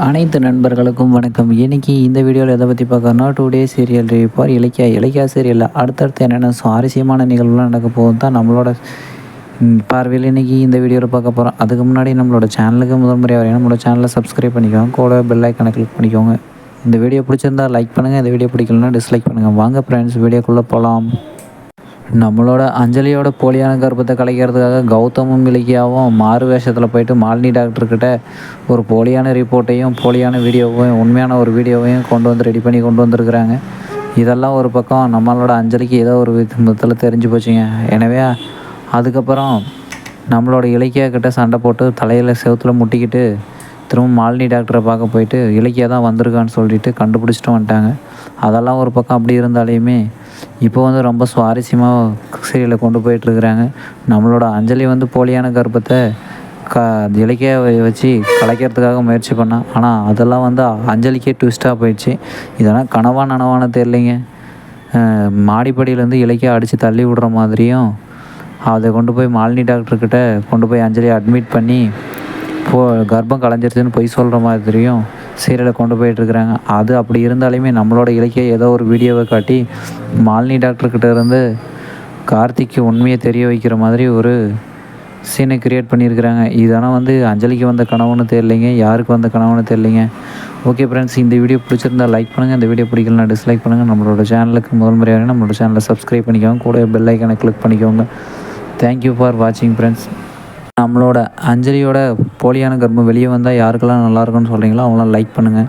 அனைத்து நண்பர்களுக்கும் வணக்கம். இன்றைக்கி இந்த வீடியோவில் எதை பற்றி பார்க்கறோம்னா today serial review for Ilakkiya. Ilakkiya சீரியலில் அடுத்தடுத்து என்னென்ன சுவாரஸ்யமான நிகழ்வுலாம் நடக்க போகுது தான் நம்மளோட பார்வையில் இன்னைக்கு இந்த வீடியோவில் பார்க்க போகிறோம் அதுக்கு முன்னாடி நம்மளோட சேனலுக்கு முதல் முறையாக வரையும் நம்மளோட சேனலை சப்ஸ்கிரைப் பண்ணிக்கோங்க. கூட பெல் ஐக்கனை கிளிக் பண்ணிக்கோங்க. இந்த வீடியோ பிடிச்சிருந்தா லைக் பண்ணுங்கள் இந்த வீடியோ பிடிக்கலனா டிஸ்லைக் பண்ணுங்கள் வாங்க ஃப்ரெண்ட்ஸ் வீடியோக்குள்ளே போகலாம் நம்மளோட அஞ்சலியோட போலியான கர்ப்பத்தை கலைக்கிறதுக்காக கௌதமும் இலக்கியாவும் மாறு வேஷத்தில் போயிட்டு மாலினி டாக்டர்கிட்ட ஒரு போலியான ரிப்போர்ட்டையும் போலியான வீடியோவையும் உண்மையான ஒரு வீடியோவையும் கொண்டு வந்து ரெடி பண்ணி கொண்டு வந்திருக்கிறாங்க. இதெல்லாம் ஒரு பக்கம் நம்மளோட அஞ்சலிக்கு ஏதோ ஒரு விதத்தில் தெரிஞ்சு போச்சுங்க. எனவே அதுக்கப்புறம் நம்மளோட இலக்கியா கிட்ட சண்டை போட்டு தலையில் செவுத்துல முட்டிக்கிட்டு திரும்ப மாலினி டாக்டரை பார்க்க போயிட்டு இலக்கியா தான் வந்திருக்கான்னு சொல்லிட்டு கண்டுபிடிச்சிட்டு வந்துட்டாங்க. அதெல்லாம் ஒரு பக்கம் அப்படி இருந்தாலையுமே இப்போ வந்து ரொம்ப சுவாரஸ்யமாக சீரியலை கொண்டு போயிட்டுருக்குறாங்க. நம்மளோட அஞ்சலி வந்து போலியான கர்ப்பத்தை க இலக்கிய வச்சு கலைக்கிறதுக்காக முயற்சி பண்ணான் ஆனால் அதெல்லாம் வந்து அஞ்சலிக்கே ட்விஸ்ட்டாக போயிடுச்சு. இதெல்லாம் கனவா நனவான தெரிலிங்க மாடிப்படியிலேருந்து இலக்கிய அடித்து தள்ளி விடுற மாதிரியும் அதை கொண்டு போய் மாலினி டாக்டர்கிட்ட கொண்டு போய் அஞ்சலியை அட்மிட் பண்ணி போ கர்ப்பம் கலைஞ்சிருச்சுன்னு பொய் சொல்கிற மாதிரியும் சீரியலை கொண்டு போயிட்டுருக்குறாங்க. அது அப்படி இருந்தாலுமே நம்மளோட இலக்கிய ஏதோ ஒரு வீடியோவை காட்டி மாலினி டாக்டர்கிட்ட இருந்து கார்த்திக்கு உண்மையை தெரிய வைக்கிற மாதிரி ஒரு சீனை கிரியேட் பண்ணியிருக்கிறாங்க. இதெல்லாம் வந்து அஞ்சலிக்கு வந்த கனவுன்னு தெரியலைங்க. யாருக்கு வந்த கனவுன்னு தெரியலைங்க. ஓகே ஃப்ரெண்ட்ஸ் இந்த வீடியோ பிடிச்சிருந்தா லைக் பண்ணுங்கள் இந்த வீடியோ பிடிக்கலனா டிஸ்லைக் பண்ணுங்கள் நம்மளோட சேனலுக்கு முதல் முறையாக நம்மளோட சேனலை சப்ஸ்கிரைப் பண்ணிக்கோங்க. கூட பெல் ஐக்கனை கிளிக் பண்ணிக்கோங்க. தேங்க்யூ ஃபார் வாட்சிங் ஃப்ரெண்ட்ஸ் நம்மளோட அஞ்சலியோட போலியான கர்ப்பம் வெளியே வந்தால் யாருக்கெல்லாம் நல்லா இருக்கும்னு சொல்கிறீங்களோ அவங்களாம் லைக் பண்ணுங்கள்